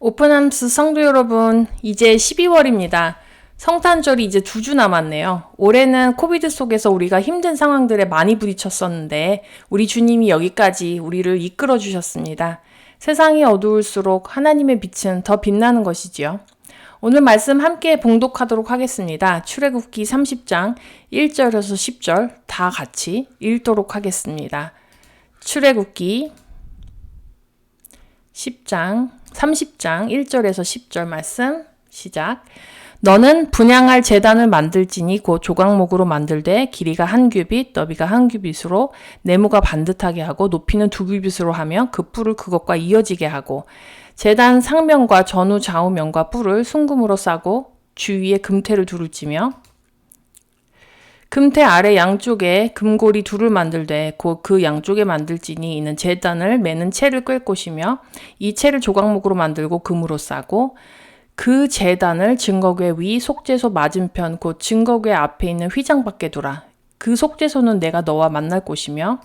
오픈함스 성도 여러분, 이제 12월입니다. 성탄절이 이제 두 주 남았네요. 올해는 코비드 속에서 우리가 힘든 상황들에 많이 부딪혔었는데, 우리 주님이 여기까지 우리를 이끌어 주셨습니다. 세상이 어두울수록 하나님의 빛은 더 빛나는 것이지요. 오늘 말씀 함께 봉독하도록 하겠습니다. 출애굽기 30장 1절에서 10절 다 같이 읽도록 하겠습니다. 출애굽기 10장 30장 1절에서 10절 말씀 시작. 너는 분양할 재단을 만들지니 곧 조각목으로 만들되 길이가 한 규빗, 너비가 한 규빗으로 네모가 반듯하게 하고 높이는 두 규빗으로 하며 그 뿔을 그것과 이어지게 하고 재단 상면과 전후 좌우면과 뿔을 순금으로 싸고 주위에 금태를 두르지며 금태 아래 양쪽에 금고리 둘을 만들되 곧 그 양쪽에 만들지니 이는 재단을 매는 채를 끌 곳이며 이 채를 조각목으로 만들고 금으로 싸고 그 재단을 증거궤 위 속죄소 맞은편 곧 증거궤 앞에 있는 휘장 밖에 두라. 그 속죄소는 내가 너와 만날 곳이며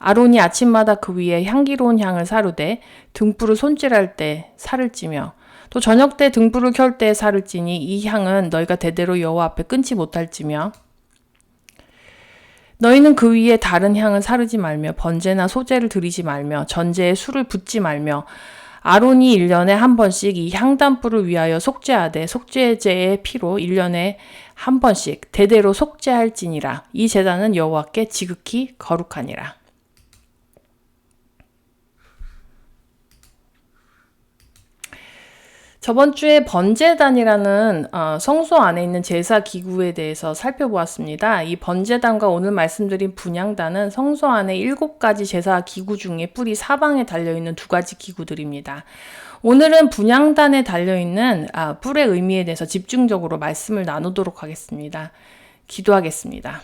아론이 아침마다 그 위에 향기로운 향을 사르되 등불을 손질할 때 살을 찌며 또 저녁 때 등불을 켤 때 살을 찌니 이 향은 너희가 대대로 여호와 앞에 끊지 못할지며 너희는 그 위에 다른 향을 사르지 말며 번제나 소제를 드리지 말며 전제에 술을 붓지 말며 아론이 1년에 한 번씩 이 향단불을 위하여 속죄하되 속죄제의 피로 1년에 한 번씩 대대로 속죄할지니라. 이 제단은 여호와께 지극히 거룩하니라 저번 주에 번제단이라는 어, 성소 안에 있는 제사 기구에 대해서 살펴보았습니다. 이 번제단과 오늘 말씀드린 분양단은 성소 안에 일곱 가지 제사 기구 중에 뿔이 사방에 달려 있는 두 가지 기구들입니다. 오늘은 분양단에 달려 있는 아, 뿔의 의미에 대해서 집중적으로 말씀을 나누도록 하겠습니다. 기도하겠습니다.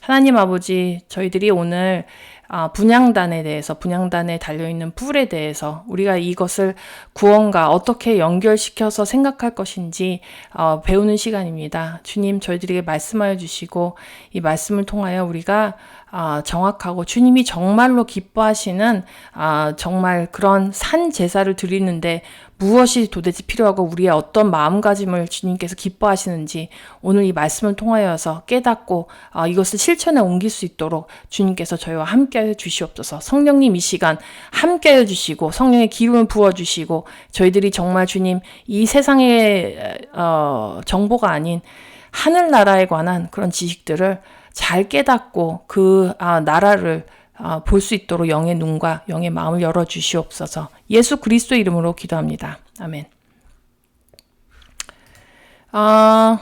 하나님 아버지, 저희들이 오늘 아, 분양단에 대해서 분양단에 달려 있는 뿔에 대해서 우리가 이것을 구원과 어떻게 연결시켜서 생각할 것인지 어, 배우는 시간입니다. 주님 저희들에게 말씀하여 주시고 이 말씀을 통하여 우리가 아, 정확하고 주님이 정말로 기뻐하시는 아, 정말 그런 산 제사를 드리는데 무엇이 도대체 필요하고 우리의 어떤 마음가짐을 주님께서 기뻐하시는지 오늘 이 말씀을 통하여서 깨닫고 아, 이것을 실천에 옮길 수 있도록 주님께서 저희와 함께하여 주시옵소서. 성령님 이 시간 함께하여 주시고 성령의 기름을 부어 주시고 저희들이 정말 주님 이 세상의 어, 정보가 아닌 하늘 나라에 관한 그런 지식들을 잘 깨닫고 그 아, 나라를 아, 볼 수 있도록 영의 눈과 영의 마음을 열어 주시옵소서. 예수 그리스도 이름으로 기도합니다. 아멘. 아,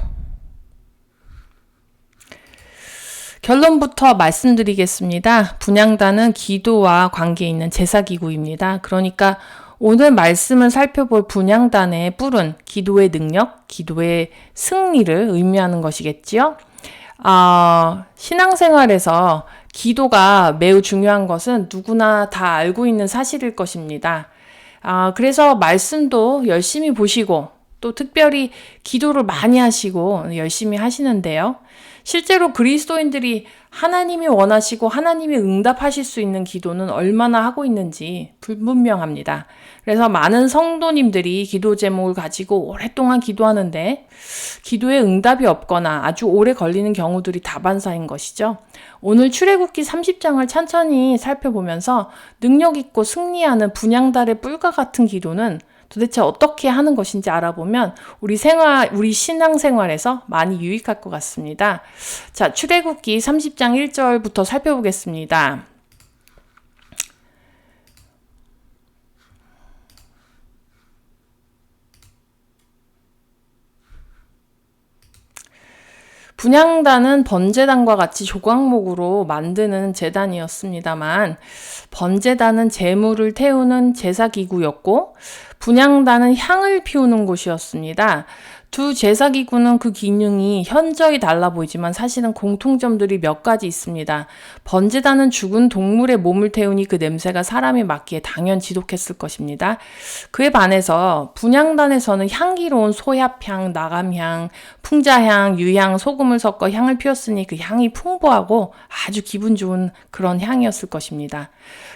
결론부터 말씀드리겠습니다. 분양단은 기도와 관계 있는 제사기구입니다. 그러니까 오늘 말씀을 살펴볼 분양단의 뿔은 기도의 능력, 기도의 승리를 의미하는 것이겠지요. 아, 신앙생활에서 기도가 매우 중요한 것은 누구나 다 알고 있는 사실일 것입니다. 아, 그래서 말씀도 열심히 보시고 또 특별히 기도를 많이 하시고 열심히 하시는데요. 실제로 그리스도인들이 하나님이 원하시고 하나님이 응답하실 수 있는 기도는 얼마나 하고 있는지 불분명합니다. 그래서 많은 성도님들이 기도 제목을 가지고 오랫동안 기도하는데 기도에 응답이 없거나 아주 오래 걸리는 경우들이 다반사인 것이죠. 오늘 출애굽기 30장을 천천히 살펴보면서 능력 있고 승리하는 분양달의 뿔과 같은 기도는 도대체 어떻게 하는 것인지 알아보면 우리 생활, 우리 신앙 생활에서 많이 유익할 것 같습니다. 자, 출애굽기 30장 1절부터 살펴보겠습니다. 분양단은 번제단과 같이 조각목으로 만드는 재단이었습니다만 번제단은 재물을 태우는 제사기구였고 분양단은 향을 피우는 곳이었습니다. 두 제사기구는 그 기능이 현저히 달라 보이지만 사실은 공통점들이 몇 가지 있습니다. 번제단은 죽은 동물의 몸을 태우니 그 냄새가 사람이 맡기에 당연 지독했을 것입니다. 그에 반해서 분양단에서는 향기로운 소합향, 나감향, 풍자향, 유향, 소금을 섞어 향을 피웠으니 그 향이 풍부하고 아주 기분 좋은 그런 향이었을 것입니다.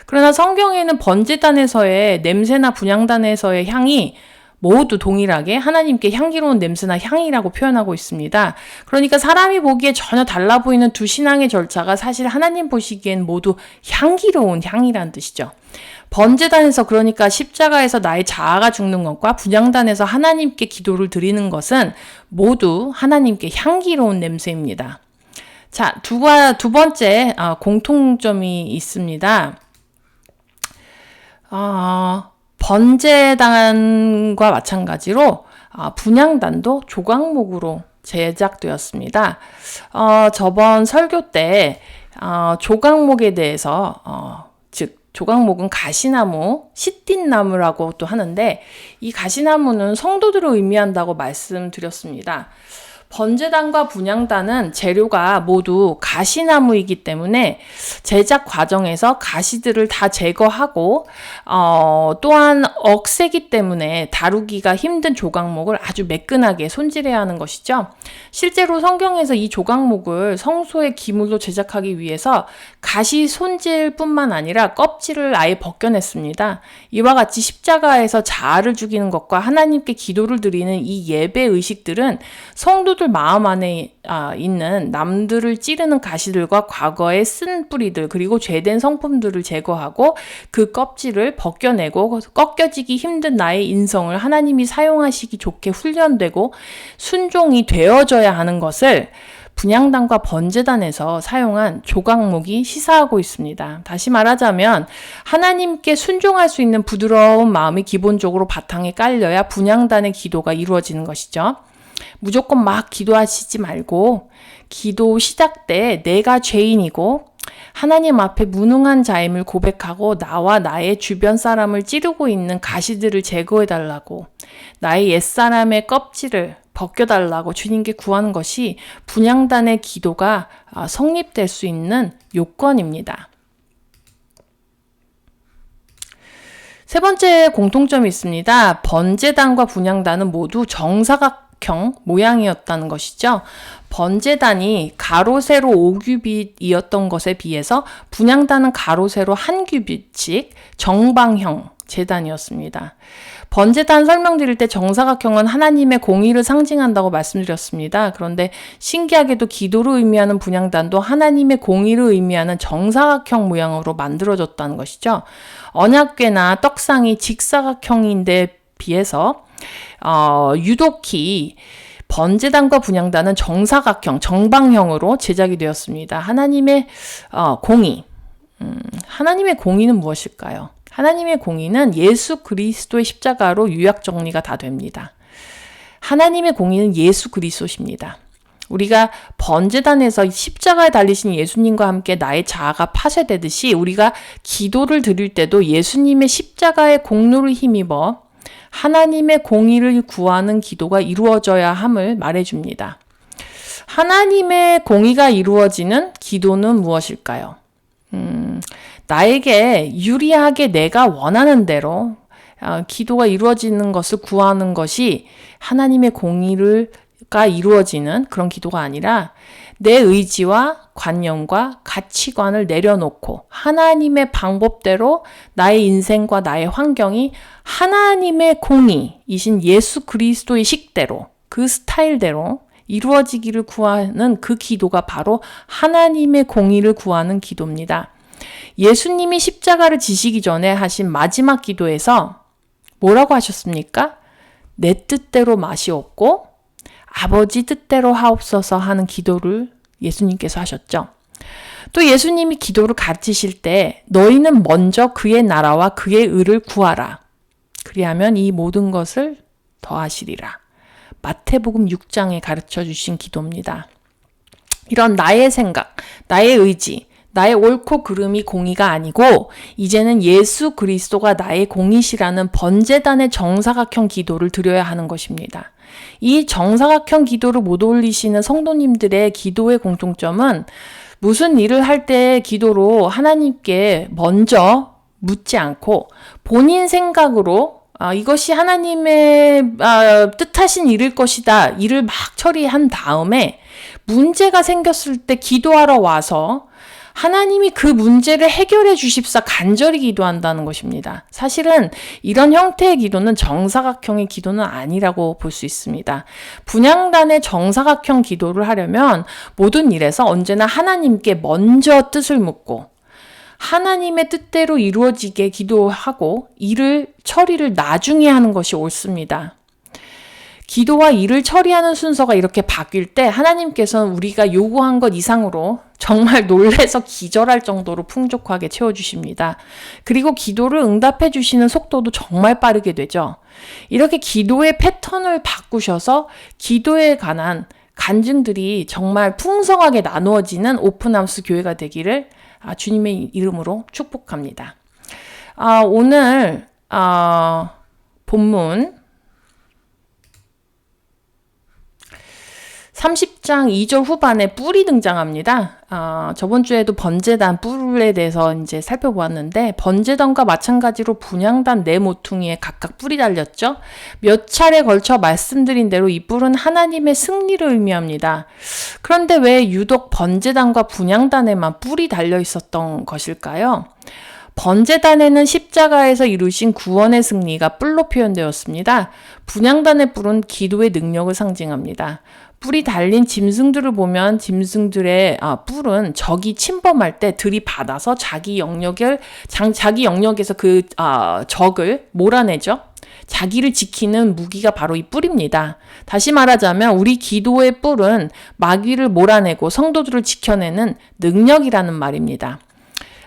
그러나 성경에는 번제단에서의 냄새나 분향단에서의 향이 모두 동일하게 하나님께 향기로운 냄새나 향이라고 표현하고 있습니다. 그러니까 사람이 보기에 전혀 달라 보이는 두 신앙의 절차가 사실 하나님 보시기엔 모두 향기로운 향이란 뜻이죠. 번제단에서 그러니까 십자가에서 나의 자아가 죽는 것과 분양단에서 하나님께 기도를 드리는 것은 모두 하나님께 향기로운 냄새입니다. 자, 두, 두 번째 아, 공통점이 있습니다. 아, 번제단과 마찬가지로 아, 분양단도 조각목으로 제작되었습니다. 어, 저번 설교 때 어, 조각목에 대해서 어, 즉 조각목은 가시나무, 시띠나무라고 또 하는데 이 가시나무는 성도들을 의미한다고 말씀드렸습니다. 번제단과 분양단은 재료가 모두 가시나무이기 때문에 제작 과정에서 가시들을 다 제거하고 어, 또한 억세기 때문에 다루기가 힘든 조각목을 아주 매끈하게 손질해야 하는 것이죠. 실제로 성경에서 이 조각목을 성소의 기물로 제작하기 위해서 가시 손질뿐만 아니라 껍질을 아예 벗겨냈습니다. 이와 같이 십자가에서 자아를 죽이는 것과 하나님께 기도를 드리는 이 예배 의식들은 성도들 사람들 마음 안에 아, 있는 남들을 찌르는 가시들과 과거의 쓴 뿌리들 그리고 죄된 성품들을 제거하고 그 껍질을 벗겨내고 꺾여지기 힘든 나의 인성을 하나님이 사용하시기 좋게 훈련되고 순종이 되어져야 하는 것을 분양단과 번제단에서 사용한 조각목이 시사하고 있습니다. 다시 말하자면 하나님께 순종할 수 있는 부드러운 마음이 기본적으로 바탕에 깔려야 분양단의 기도가 이루어지는 것이죠. 무조건 막 기도하시지 말고 기도 시작 때 내가 죄인이고 하나님 앞에 무능한 자임을 고백하고 나와 나의 주변 사람을 찌르고 있는 가시들을 제거해 달라고 나의 옛사람의 껍질을 벗겨달라고 주님께 구하는 것이 분양단의 기도가 아, 성립될 수 있는 요건입니다. 세 번째 공통점이 있습니다. 번제단과 분양단은 모두 정사각 경 모양이었다는 것이죠. 번제단이 가로 세로 5규빗이었던 것에 비해서 분양단은 가로 세로 한 규빗씩 정방형 재단이었습니다. 번제단 설명드릴 때 정사각형은 하나님의 공의를 상징한다고 말씀드렸습니다. 그런데 신기하게도 기도를 의미하는 분양단도 하나님의 공의를 의미하는 정사각형 모양으로 만들어졌다는 것이죠. 언약궤나 떡상이 직사각형인데 비해서 어, 유독히 번제단과 분양단은 정사각형, 정방형으로 제작이 되었습니다. 하나님의 어, 공의. 음, 하나님의 공의는 무엇일까요? 하나님의 공의는 예수 그리스도의 십자가로 유약 정리가 다 됩니다. 하나님의 공의는 예수 그리스도십니다. 우리가 번제단에서 십자가에 달리신 예수님과 함께 나의 자아가 파쇄되듯이 우리가 기도를 드릴 때도 예수님의 십자가의 공로를 힘입어 하나님의 공의를 구하는 기도가 이루어져야 함을 말해줍니다. 하나님의 공의가 이루어지는 기도는 무엇일까요? 음, 나에게 유리하게 내가 원하는 대로 어, 기도가 이루어지는 것을 구하는 것이 하나님의 공의가 이루어지는 그런 기도가 아니라 내 의지와 관념과 가치관을 내려놓고 하나님의 방법대로 나의 인생과 나의 환경이 하나님의 공의이신 예수 그리스도의 식대로 그 스타일대로 이루어지기를 구하는 그 기도가 바로 하나님의 공의를 구하는 기도입니다. 예수님이 십자가를 지시기 전에 하신 마지막 기도에서 뭐라고 하셨습니까? 내 뜻대로 맛이 없고 아버지 뜻대로 하옵소서 하는 기도를 예수님께서 하셨죠. 또 예수님이 기도를 가르치실 때 너희는 먼저 그의 나라와 그의 의를 구하라. 그리하면 이 모든 것을 더하시리라. 마태복음 6장에 가르쳐 주신 기도입니다. 이런 나의 생각, 나의 의지, 나의 옳고 그름이 공의가 아니고 이제는 예수 그리스도가 나의 공이시라는 번제단의 정사각형 기도를 드려야 하는 것입니다. 이 정사각형 기도를 못 올리시는 성도님들의 기도의 공통점은 무슨 일을 할 때 기도로 하나님께 먼저 묻지 않고 본인 생각으로 아, 이것이 하나님의 아, 뜻하신 일일 것이다. 일을 막 처리한 다음에 문제가 생겼을 때 기도하러 와서 하나님이 그 문제를 해결해 주십사 간절히 기도한다는 것입니다. 사실은 이런 형태의 기도는 정사각형의 기도는 아니라고 볼 수 있습니다. 분양단의 정사각형 기도를 하려면 모든 일에서 언제나 하나님께 먼저 뜻을 묻고 하나님의 뜻대로 이루어지게 기도하고 일을 처리를 나중에 하는 것이 옳습니다. 기도와 일을 처리하는 순서가 이렇게 바뀔 때 하나님께서는 우리가 요구한 것 이상으로 정말 놀래서 기절할 정도로 풍족하게 채워주십니다. 그리고 기도를 응답해 주시는 속도도 정말 빠르게 되죠. 이렇게 기도의 패턴을 바꾸셔서 기도에 관한 간증들이 정말 풍성하게 나누어지는 오픈하우스 교회가 되기를 아, 주님의 이름으로 축복합니다. 아, 오늘 아, 본문 30장 2절 후반에 뿔이 등장합니다. 어, 저번 주에도 번제단 뿔에 대해서 이제 살펴보았는데 번제단과 마찬가지로 분양단 네 모퉁이에 각각 뿔이 달렸죠. 몇 차례 걸쳐 말씀드린 대로 이 뿔은 하나님의 승리를 의미합니다. 그런데 왜 유독 번제단과 분양단에만 뿔이 달려 있었던 것일까요? 번제단에는 십자가에서 이루신 구원의 승리가 뿔로 표현되었습니다. 분양단의 뿔은 기도의 능력을 상징합니다. 뿔이 달린 짐승들을 보면 짐승들의 아, 뿔은 적이 침범할 때 들이받아서 자기 영역을 장, 자기 영역에서 그 아, 적을 몰아내죠. 자기를 지키는 무기가 바로 이 뿔입니다. 다시 말하자면 우리 기도의 뿔은 마귀를 몰아내고 성도들을 지켜내는 능력이라는 말입니다.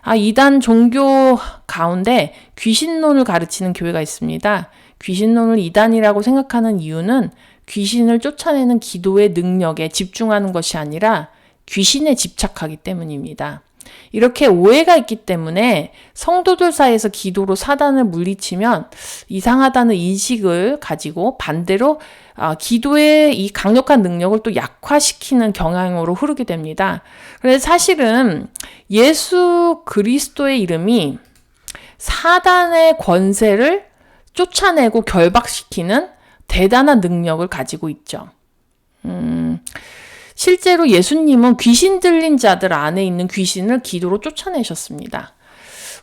아, 이단 종교 가운데 귀신론을 가르치는 교회가 있습니다. 귀신론을 이단이라고 생각하는 이유는 귀신을 쫓아내는 기도의 능력에 집중하는 것이 아니라 귀신에 집착하기 때문입니다. 이렇게 오해가 있기 때문에 성도들 사이에서 기도로 사단을 물리치면 이상하다는 인식을 가지고 반대로 아, 기도의 이 강력한 능력을 또 약화시키는 경향으로 흐르게 됩니다. 그래서 사실은 예수 그리스도의 이름이 사단의 권세를 쫓아내고 결박시키는 대단한 능력을 가지고 있죠. 음, 실제로 예수님은 귀신 들린 자들 안에 있는 귀신을 기도로 쫓아내셨습니다.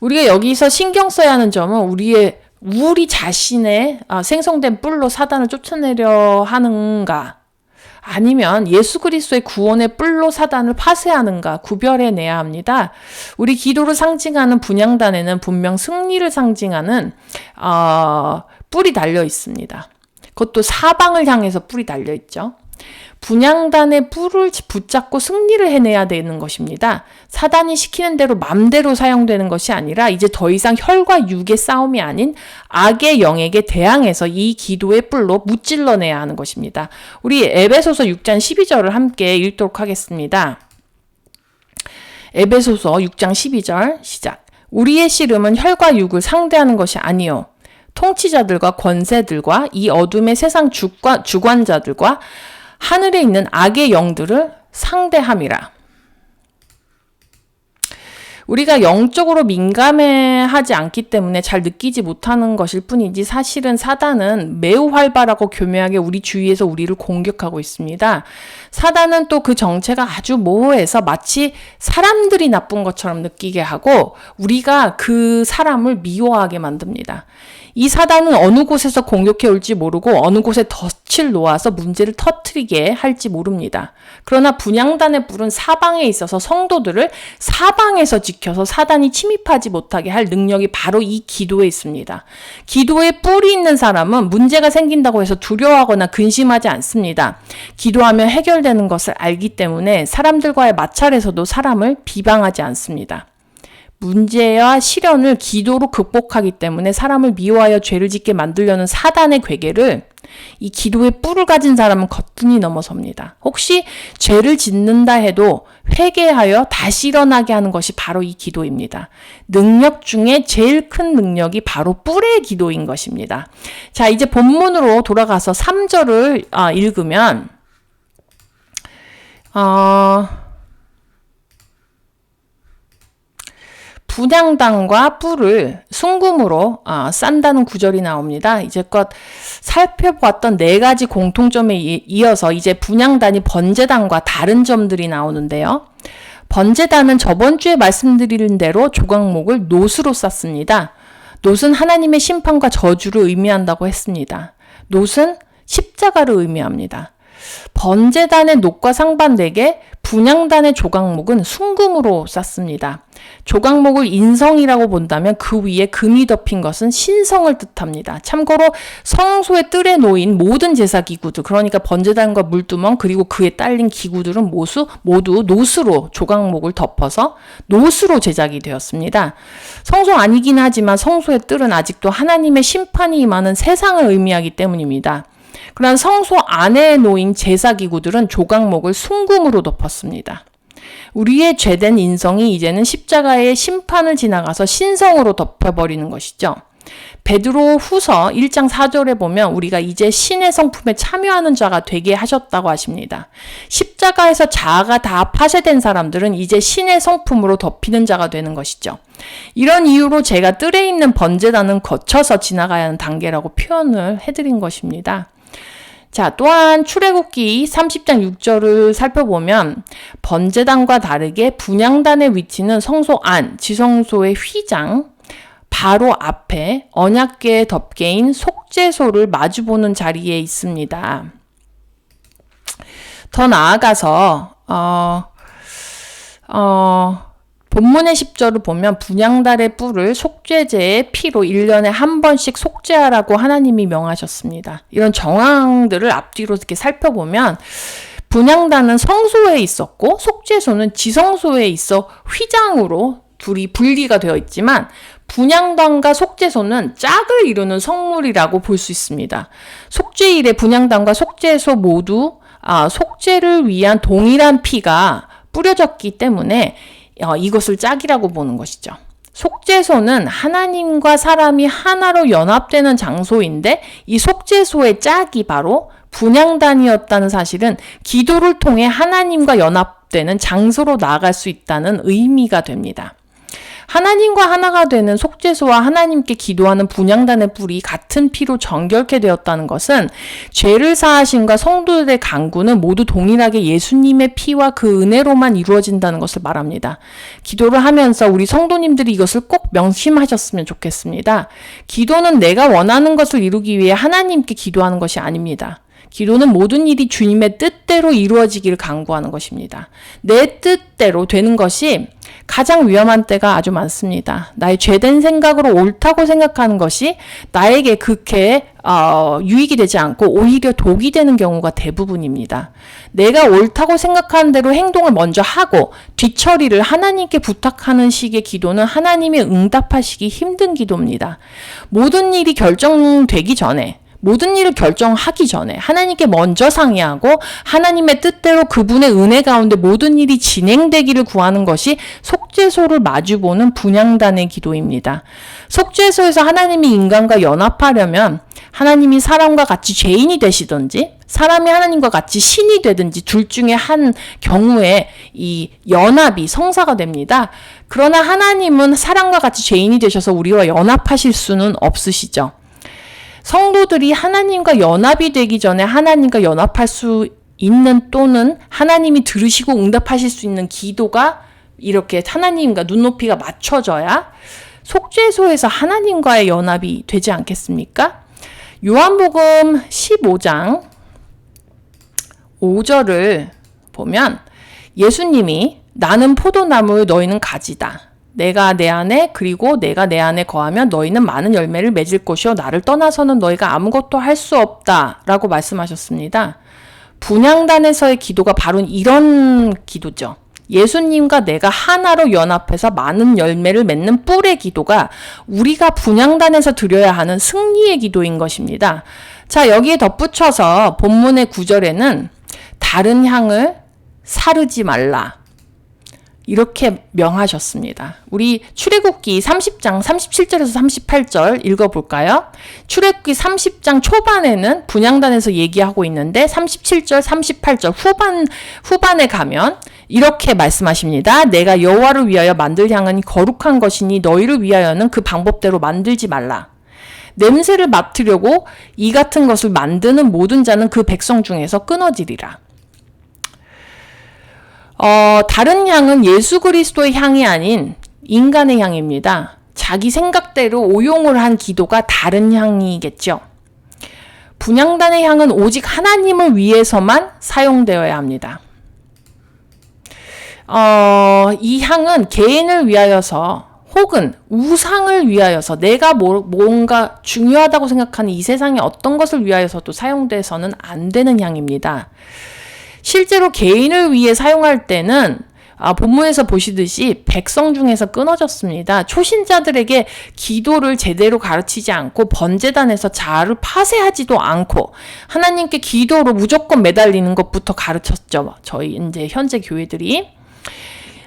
우리가 여기서 신경 써야 하는 점은 우리의 우리 자신의 아, 생성된 뿔로 사단을 쫓아내려 하는가 아니면 예수 그리스도의 구원의 뿔로 사단을 파쇄하는가 구별해 내야 합니다. 우리 기도를 상징하는 분양단에는 분명 승리를 상징하는 어, 뿔이 달려 있습니다. 그것도 사방을 향해서 뿔이 달려 있죠. 분양단의 뿔을 붙잡고 승리를 해내야 되는 것입니다. 사단이 시키는 대로 맘대로 사용되는 것이 아니라 이제 더 이상 혈과 육의 싸움이 아닌 악의 영에게 대항해서 이 기도의 뿔로 무찔러내야 하는 것입니다. 우리 에베소서 6장 12절을 함께 읽도록 하겠습니다. 에베소서 6장 12절 시작. 우리의 씨름은 혈과 육을 상대하는 것이 아니요 통치자들과 권세들과 이 어둠의 세상 주관, 주관자들과 하늘에 있는 악의 영들을 상대함이라. 우리가 영적으로 민감해하지 않기 때문에 잘 느끼지 못하는 것일 뿐이지 사실은 사단은 매우 활발하고 교묘하게 우리 주위에서 우리를 공격하고 있습니다. 사단은 또 그 정체가 아주 모호해서 마치 사람들이 나쁜 것처럼 느끼게 하고 우리가 그 사람을 미워하게 만듭니다. 이 사단은 어느 곳에서 공격해 올지 모르고 어느 곳에 덫을 놓아서 문제를 터트리게 할지 모릅니다. 그러나 분양단의 불은 사방에 있어서 성도들을 사방에서 지켜서 사단이 침입하지 못하게 할 능력이 바로 이 기도에 있습니다. 기도에 뿔이 있는 사람은 문제가 생긴다고 해서 두려워하거나 근심하지 않습니다. 기도하면 해결 되는 것을 알기 때문에 사람들과의 마찰에서도 사람을 비방하지 않습니다. 문제와 시련을 기도로 극복하기 때문에 사람을 미워하여 죄를 짓게 만들려는 사단의 괴계를 이 기도의 뿔을 가진 사람은 거뜬히 넘어섭니다. 혹시 죄를 짓는다 해도 회개하여 다시 일어나게 하는 것이 바로 이 기도입니다. 능력 중에 제일 큰 능력이 바로 뿔의 기도인 것입니다. 자, 이제 본문으로 돌아가서 3절을 아, 읽으면, 어, 분양단과 뿔을 순금으로 어, 싼다는 구절이 나옵니다. 이제껏 살펴보았던 네 가지 공통점에 이어서 이제 분양단이 번제단과 다른 점들이 나오는데요. 번제단은 저번 주에 말씀드린 대로 조각목을 노스로 쌌습니다. 노스는 하나님의 심판과 저주를 의미한다고 했습니다. 노스는 십자가를 의미합니다. 번제단의 녹과 상반되게 분양단의 조각목은 순금으로 쌌습니다. 조각목을 인성이라고 본다면 그 위에 금이 덮인 것은 신성을 뜻합니다. 참고로 성소의 뜰에 놓인 모든 제사 기구들, 그러니까 번제단과 물두멍 그리고 그에 딸린 기구들은 모수, 모두 노스로 조각목을 덮어서 노스로 제작이 되었습니다. 성소 아니긴 하지만 성소의 뜰은 아직도 하나님의 심판이 임하는 세상을 의미하기 때문입니다. 그러나 성소 안에 놓인 제사 기구들은 조각목을 순금으로 덮었습니다. 우리의 죄된 인성이 이제는 십자가의 심판을 지나가서 신성으로 덮여버리는 것이죠. 베드로 후서 1장 4절에 보면 우리가 이제 신의 성품에 참여하는 자가 되게 하셨다고 하십니다. 십자가에서 자아가 다 파쇄된 사람들은 이제 신의 성품으로 덮이는 자가 되는 것이죠. 이런 이유로 제가 뜰에 있는 번제단은 거쳐서 지나가야 하는 단계라고 표현을 해드린 것입니다. 자, 또한 출애굽기 30장 6절을 살펴보면 번제단과 다르게 분양단의 위치는 성소 안, 지성소의 휘장 바로 앞에 언약궤의 덮개인 속죄소를 마주보는 자리에 있습니다. 더 나아가서 어, 어, 본문의 10절을 보면 분양달의 뿔을 속죄제의 피로 1년에 한 번씩 속죄하라고 하나님이 명하셨습니다. 이런 정황들을 앞뒤로 이렇게 살펴보면 분양단은 성소에 있었고 속죄소는 지성소에 있어 휘장으로 둘이 분리가 되어 있지만 분양단과 속죄소는 짝을 이루는 성물이라고 볼 수 있습니다. 속죄일에 분양단과 속죄소 모두 아, 속죄를 위한 동일한 피가 뿌려졌기 때문에 어, 이것을 짝이라고 보는 것이죠. 속죄소는 하나님과 사람이 하나로 연합되는 장소인데 이 속죄소의 짝이 바로 분양단이었다는 사실은 기도를 통해 하나님과 연합되는 장소로 나아갈 수 있다는 의미가 됩니다. 하나님과 하나가 되는 속죄소와 하나님께 기도하는 분양단의 뿔이 같은 피로 정결케 되었다는 것은 죄를 사하심과 성도들의 강구는 모두 동일하게 예수님의 피와 그 은혜로만 이루어진다는 것을 말합니다. 기도를 하면서 우리 성도님들이 이것을 꼭 명심하셨으면 좋겠습니다. 기도는 내가 원하는 것을 이루기 위해 하나님께 기도하는 것이 아닙니다. 기도는 모든 일이 주님의 뜻대로 이루어지기를 간구하는 것입니다. 내 뜻대로 되는 것이 가장 위험한 때가 아주 많습니다. 나의 죄된 생각으로 옳다고 생각하는 것이 나에게 그렇게 어, 유익이 되지 않고 오히려 독이 되는 경우가 대부분입니다. 내가 옳다고 생각하는 대로 행동을 먼저 하고 뒤처리를 하나님께 부탁하는 식의 기도는 하나님이 응답하시기 힘든 기도입니다. 모든 일이 결정되기 전에 모든 일을 결정하기 전에 하나님께 먼저 상의하고 하나님의 뜻대로 그분의 은혜 가운데 모든 일이 진행되기를 구하는 것이 속죄소를 마주보는 분양단의 기도입니다. 속죄소에서 하나님이 인간과 연합하려면 하나님이 사람과 같이 죄인이 되시든지 사람이 하나님과 같이 신이 되든지 둘 중에 한 경우에 이 연합이 성사가 됩니다. 그러나 하나님은 사람과 같이 죄인이 되셔서 우리와 연합하실 수는 없으시죠. 성도들이 하나님과 연합이 되기 전에 하나님과 연합할 수 있는 또는 하나님이 들으시고 응답하실 수 있는 기도가 이렇게 하나님과 눈높이가 맞춰져야 속죄소에서 하나님과의 연합이 되지 않겠습니까? 요한복음 15장 5절을 보면 예수님이 나는 포도나무 너희는 가지다. 내가 내 안에 그리고 내가 내 안에 거하면 너희는 많은 열매를 맺을 것이요 나를 떠나서는 너희가 아무것도 할 수 없다라고 말씀하셨습니다. 분양단에서의 기도가 바로 이런 기도죠. 예수님과 내가 하나로 연합해서 많은 열매를 맺는 뿔의 기도가 우리가 분양단에서 드려야 하는 승리의 기도인 것입니다. 자, 여기에 덧붙여서 본문의 구절에는 다른 향을 사르지 말라. 이렇게 명하셨습니다. 우리 출애굽기 30장 37절에서 38절 읽어볼까요? 출애굽기 30장 초반에는 분양단에서 얘기하고 있는데 37절, 38절 후반 후반에 가면 이렇게 말씀하십니다. 내가 여호와를 위하여 만들 향은 거룩한 것이니 너희를 위하여는 그 방법대로 만들지 말라. 냄새를 맡으려고 이 같은 것을 만드는 모든 자는 그 백성 중에서 끊어지리라. 어, 다른 향은 예수 그리스도의 향이 아닌 인간의 향입니다. 자기 생각대로 오용을 한 기도가 다른 향이겠죠. 분향단의 향은 오직 하나님을 위해서만 사용되어야 합니다. 어, 이 향은 개인을 위하여서 혹은 우상을 위하여서 내가 뭐, 뭔가 중요하다고 생각하는 이 세상의 어떤 것을 위하여서도 사용돼서는 안 되는 향입니다. 실제로 개인을 위해 사용할 때는 아, 본문에서 보시듯이 백성 중에서 끊어졌습니다. 초신자들에게 기도를 제대로 가르치지 않고 번제단에서 자아를 파쇄하지도 않고 하나님께 기도로 무조건 매달리는 것부터 가르쳤죠. 저희 이제 현재 교회들이.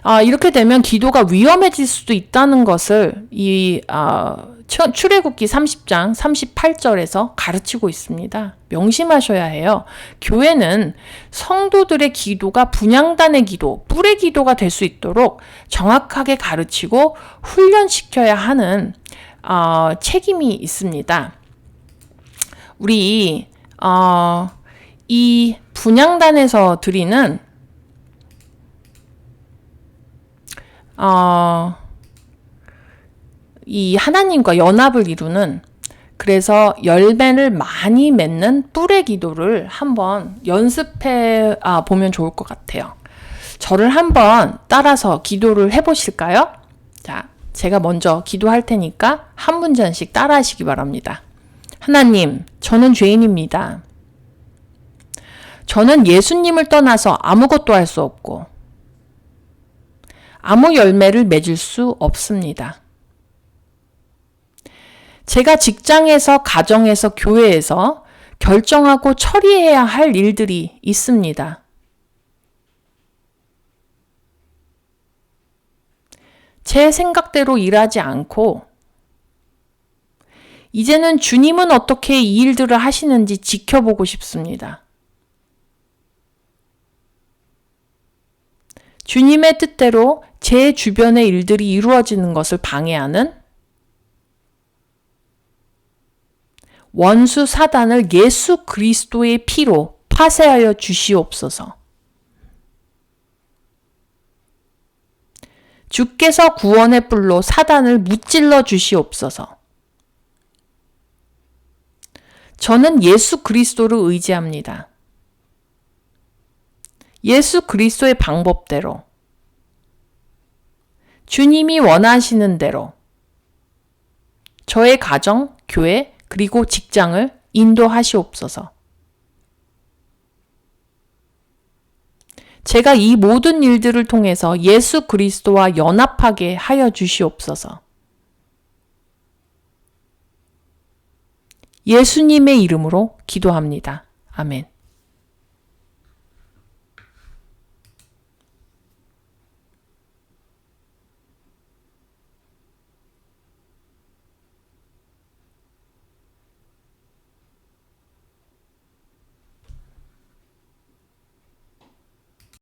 아, 이렇게 되면 기도가 위험해질 수도 있다는 것을 이 아, 출애굽기 30장 38절에서 가르치고 있습니다. 명심하셔야 해요. 교회는 성도들의 기도가 분양단의 기도, 뿔의 기도가 될 수 있도록 정확하게 가르치고 훈련시켜야 하는 어, 책임이 있습니다. 우리 어, 이 분양단에서 드리는 어, 이 하나님과 연합을 이루는 그래서 열매를 많이 맺는 뿔의 기도를 한번 연습해 아, 보면 좋을 것 같아요. 저를 한번 따라서 기도를 해 보실까요? 자, 제가 먼저 기도할 테니까 한 문장씩 따라 하시기 바랍니다. 하나님, 저는 죄인입니다. 저는 예수님을 떠나서 아무것도 할 수 없고, 아무 열매를 맺을 수 없습니다. 제가 직장에서, 가정에서, 교회에서 결정하고 처리해야 할 일들이 있습니다. 제 생각대로 일하지 않고, 이제는 주님은 어떻게 이 일들을 하시는지 지켜보고 싶습니다. 주님의 뜻대로 제 주변의 일들이 이루어지는 것을 방해하는 원수 사단을 예수 그리스도의 피로 파쇄하여 주시옵소서. 주께서 구원의 뿔로 사단을 무찔러 주시옵소서. 저는 예수 그리스도를 의지합니다. 예수 그리스도의 방법대로, 주님이 원하시는 대로, 저의 가정, 교회, 그리고 직장을 인도하시옵소서. 제가 이 모든 일들을 통해서 예수 그리스도와 연합하게 하여 주시옵소서. 예수님의 이름으로 기도합니다. 아멘.